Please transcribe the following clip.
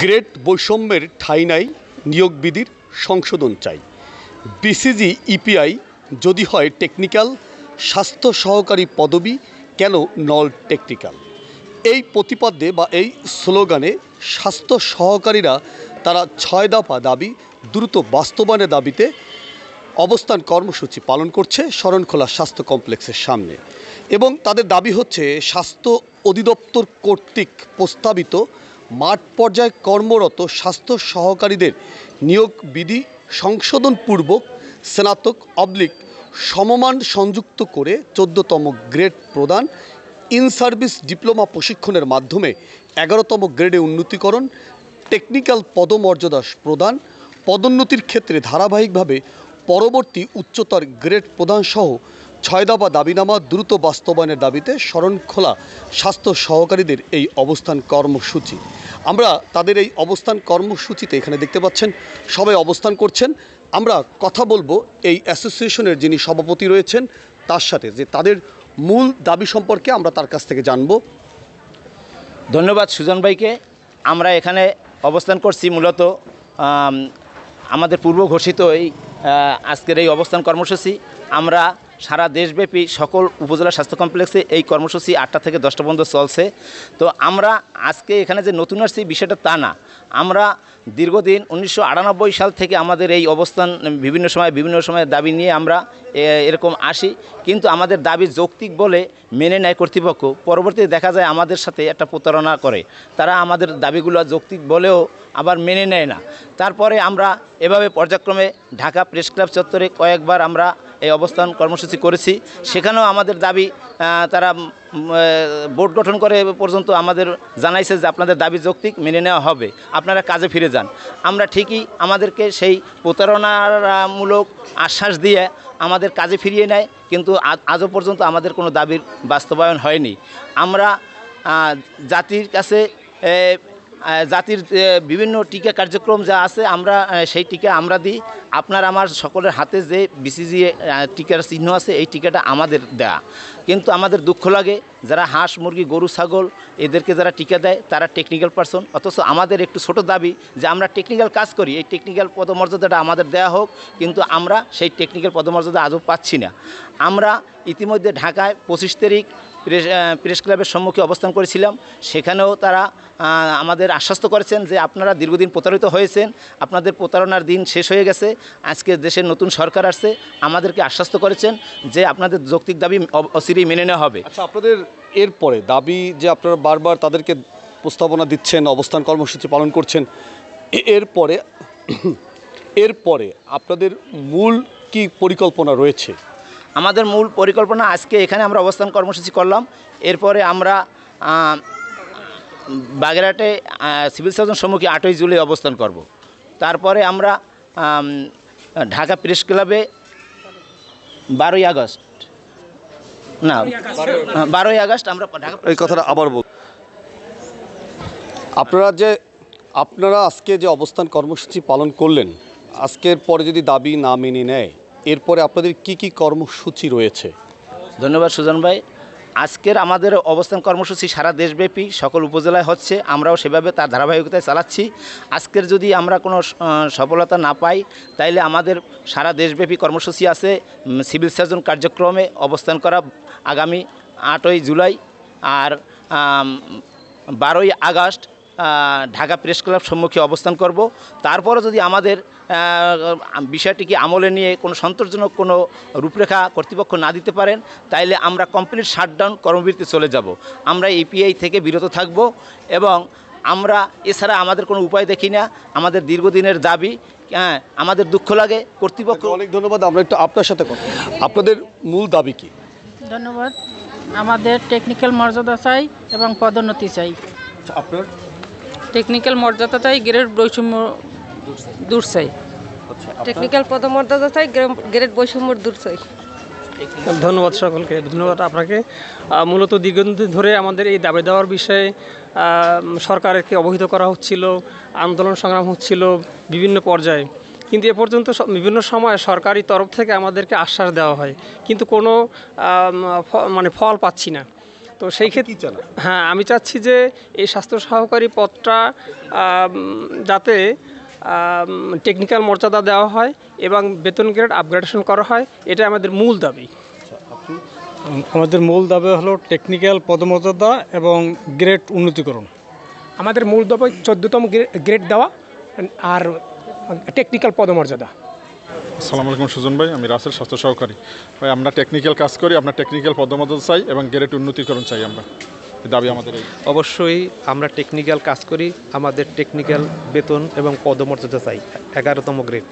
Great বৈষম্যের ঠাঁই নাই নিয়োগ বিধির সংশোধন চাই। বিসিজি ইপিআই যদি হয় টেকনিক্যাল স্বাস্থ্য সহকারী পদবি কেন নল টেকনিক্যাল এই প্রতিপাদ্যে বা এই স্লোগানে স্বাস্থ্য সহকারীরা তারা ছয় দফা দাবি, দ্রুত বাস্তবায়নের দাবিতে অবস্থান কর্মসূচি পালন করছে শরণখোলা স্বাস্থ্য কমপ্লেক্সের সামনে। এবং তাদের দাবি হচ্ছে, স্বাস্থ্য অধিদপ্তর কর্তৃক প্রস্তাবিত মাঠ পর্যায়ে কর্মরত স্বাস্থ্য সহকারীদের নিয়োগ বিধি সংশোধনপূর্বক স্নাতক অবলিক সমমান সংযুক্ত করে চোদ্দতম গ্রেড প্রদান ইন সার্ভিস ডিপ্লোমা প্রশিক্ষণের মাধ্যমে এগারোতম গ্রেডে উন্নতিকরণ, টেকনিক্যাল পদমর্যাদা প্রদান, পদোন্নতির ক্ষেত্রে ধারাবাহিকভাবে পরবর্তী উচ্চতর গ্রেড প্রদানসহ ছয় দফা দাবিনামা দ্রুত বাস্তবায়নের দাবিতে শরণখোলা স্বাস্থ্য সহকারীদের এই অবস্থান কর্মসূচি। আমরা তাদের এই অবস্থান কর্মসূচিতে এখানে দেখতে পাচ্ছেন, সবাই অবস্থান করছেন। আমরা কথা বলব এই অ্যাসোসিয়েশনের যিনি সভাপতি রয়েছেন, তার সাথে যে তাদের মূল দাবি সম্পর্কে আমরা তার কাছ থেকে জানব। ধন্যবাদ সুজন ভাইকে। আমরা এখানে অবস্থান করছি মূলত আমাদের পূর্ব ঘোষিত এই আজকের এই অবস্থান কর্মসূচি। আমরা সারা দেশব্যাপী সকল উপজেলা স্বাস্থ্য কমপ্লেক্সে এই কর্মসূচি আটটা থেকে দশটা পর্যন্ত চলছে। তো আমরা আজকে এখানে যে নতুন আসছি বিষয়টা তা না। আমরা দীর্ঘদিন উনিশশো আটানব্বই সাল থেকে আমাদের এই অবস্থান, বিভিন্ন সময় বিভিন্ন সময় দাবি নিয়ে আমরা এরকম আসি। কিন্তু আমাদের দাবি যৌক্তিক বলে মেনে নেয় কর্তৃপক্ষ। পরবর্তীতে দেখা যায় আমাদের সাথে একটা প্রতারণা করে। তারা আমাদের দাবিগুলো যৌক্তিক বলেও আবার মেনে নেয় না। তারপরে আমরা এভাবে পর্যায়ক্রমে ঢাকা প্রেস ক্লাব চত্বরে কয়েকবার আমরা এই অবস্থান কর্মসূচি করেছি। সেখানেও আমাদের দাবি তারা বোর্ড গঠন করে পর্যন্ত আমাদের জানাইছে যে আপনাদের দাবি যৌক্তিক, মেনে নেওয়া হবে। আপনারা কাজে ফিরে যান। আমরা ঠিকই আমাদেরকে সেই প্রতারণামূলক আশ্বাস দিয়ে আমাদের কাজে ফিরিয়ে নেয়, কিন্তু আজও পর্যন্ত আমাদের কোনো দাবির বাস্তবায়ন হয়নি। আমরা জাতির কাছে জাতির বিভিন্ন টিকা কার্যক্রম যা আছে, আমরা সেই টিকা আমরা দিই। আপনার আমার সকলের হাতে যে বিসিজি টিকার চিহ্ন আছে, এই টিকাটা আমাদের দেয়া। কিন্তু আমাদের দুঃখ লাগে, যারা হাঁস, মুরগি, গরু, ছাগল, এদেরকে যারা টিকা দেয়, তারা টেকনিক্যাল পারসন অথচ আমাদের একটু ছোট দাবি যে আমরা টেকনিক্যাল কাজ করি, এই টেকনিক্যাল পদমর্যাদাটা আমাদের দেয়া হোক, কিন্তু আমরা সেই টেকনিক্যাল পদমর্যাদা আজও পাচ্ছি না। আমরা ইতিমধ্যে ঢাকায় পঁচিশ তারিখ প্রেস প্রেস ক্লাবের সম্মুখে অবস্থান করেছিলাম। সেখানেও তারা আমাদের আশ্বস্ত করেছেন যে আপনারা দীর্ঘদিন প্রতারিত হয়েছেন, আপনাদের প্রতারণার দিন শেষ হয়ে গেছে, আজকে দেশের নতুন সরকার আসছে, আমাদেরকে আশ্বস্ত করেছেন যে আপনাদের যৌক্তিক দাবি অচিরেই মেনে নেওয়া হবে। আচ্ছা আপনাদের এরপরে দাবি যে আপনারা বারবার তাদেরকে প্রস্তাবনা দিচ্ছেন, অবস্থান কর্মসূচি পালন করছেন এরপরে এরপরে আপনাদের মূল কি পরিকল্পনা রয়েছে? আমাদের মূল পরিকল্পনা আজকে এখানে আমরা অবস্থান কর্মসূচি করলাম। এরপরে আমরা বাগেরহাটে সিভিল সার্জন সম্মুখে আটই জুলাই অবস্থান করব। তারপরে আমরা ঢাকা প্রেস ক্লাবে বারোই আগস্ট না বারোই আগস্ট। আমরা ঢাকা এই কথাটা আবার বল। আপনারা যে আপনারা আজকে যে অবস্থান কর্মসূচি পালন করলেন আজকের পরে যদি দাবি না মেনে নেয় এরপরে আপনাদের কি কি কর্মসূচি রয়েছে? ধন্যবাদ সুজন ভাই। আজকের আমাদের অবস্থান কর্মসূচি সারা দেশব্যাপী, সকল উপজেলায় হচ্ছে, আমরাও সেভাবে তার ধারাবাহিকতায় চালাচ্ছি। আজকের যদি আমরা কোনো সফলতা না পাই, তাইলে আমাদের সারা দেশব্যাপী কর্মসূচি আছে সিভিল সার্জন কার্যক্রমে অবস্থান করা আগামী আটই জুলাই আর বারোই আগস্ট ঢাকা প্রেস ক্লাব সম্মুখে অবস্থান করব। তারপরও যদি আমাদের বিষয়টিকে আমলে নিয়ে কোনো সন্তোষজনক কোনো রূপরেখা কর্তৃপক্ষ না দিতে পারেন তাইলে আমরা কমপ্লিট শাটডাউন কর্মবিরতি চলে যাব। আমরা ইপিআই থেকে বিরত থাকব এবং আমরা এছাড়া আমাদের কোনো উপায় দেখি না। আমাদের দীর্ঘদিনের দাবি হ্যাঁ আমাদের দুঃখ লাগে। কর্তৃপক্ষ অনেক ধন্যবাদ আমরা একটু আপনার সাথে কথা আপনাদের মূল দাবি কি? ধন্যবাদ। আমাদের টেকনিক্যাল মর্যাদা চাই এবং পদোন্নতি চাই। আচ্ছা, আপনার টেকনিক্যাল মর্যাদা চাই গ্রেড বৈষম্য দূর চাই। টেকনিক্যাল পদমর্যাদা চাই গ্রেড বৈষম্যর দূর চাই। ধন্যবাদ সকলকে ধন্যবাদ আপনাকে। মূলত দীর্ঘদিন ধরে আমাদের এই দাবি দেওয়ার বিষয়ে সরকারকে অবহিত করা হচ্ছিল আন্দোলন সংগ্রাম হচ্ছিল বিভিন্ন পর্যায়ে। কিন্তু এ পর্যন্ত বিভিন্ন সময় সরকারি তরফ থেকে আমাদেরকে আশ্বাস দেওয়া হয়। কিন্তু কোনো মানে ফল পাচ্ছি না। তো সেই কি ক্ষেত্রে হ্যাঁ আমি চাচ্ছি যে এই স্বাস্থ্য সহকারী পদটা যাতে টেকনিক্যাল মর্যাদা দেওয়া হয় এবং বেতন গ্রেড আপগ্রেডেশন করা হয় এটা আমাদের মূল দাবি। আমাদের মূল দাবি হলো টেকনিক্যাল পদমর্যাদা এবং গ্রেড উন্নতিকরণ। আমাদের মূল দাবি চোদ্দতম গ্রেড দেওয়া আর টেকনিক্যাল পদমর্যাদা। আসসালামু আলাইকুম, সুজন ভাই। আমি রাসেল, স্বাস্থ্য সহকারী। ভাই, আমরা টেকনিক্যাল কাজ করি, আমরা টেকনিক্যাল পদমর্যাদা চাই এবং গ্রেড উন্নতিকরণ চাই আমরা। দাবি আমাদের অবশ্যই আমরা টেকনিক্যাল কাজ করি, আমাদের টেকনিক্যাল বেতন এবং পদমর্যাদা চাই, এগারোতম গ্রেড